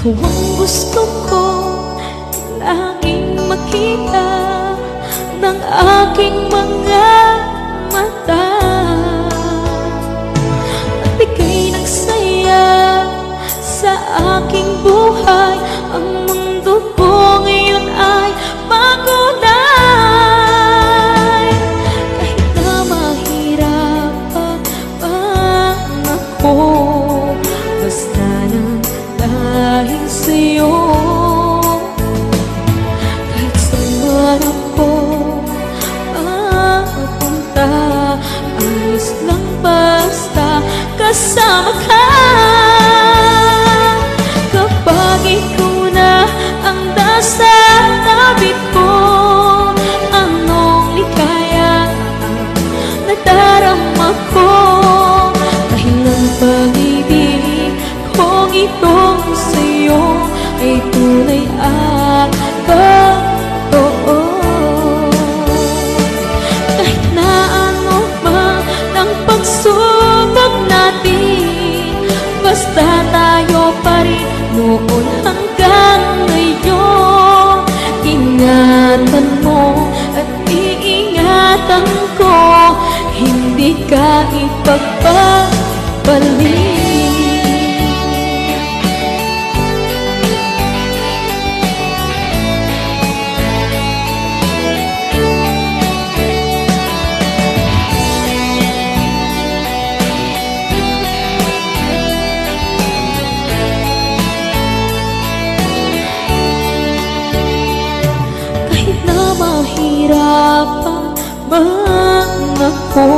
Ikaw ang gusto ko Laging makita Ng aking mga mata kasama ka Kapag ikaw na ang nasa tabi ko Anong likaya nadarama ko? Dahil ang pag-ibig kong itong sa'yo Ay tunay at ko Hindi ka ipagpapalik man ako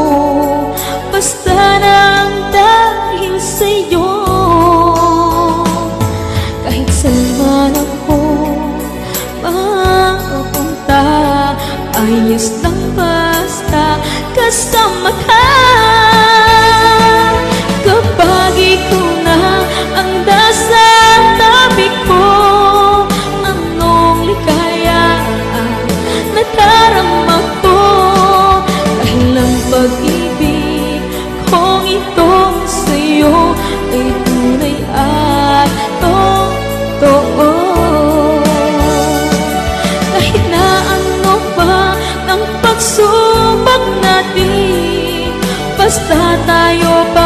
Basta nang dahil sa'yo. Kahit saan man ako mapunta Ayos lang basta kasama ka itong sa'yo Ay tunay at totoo. Kahit na ano pa ang pagsubok natin Basta tayo pa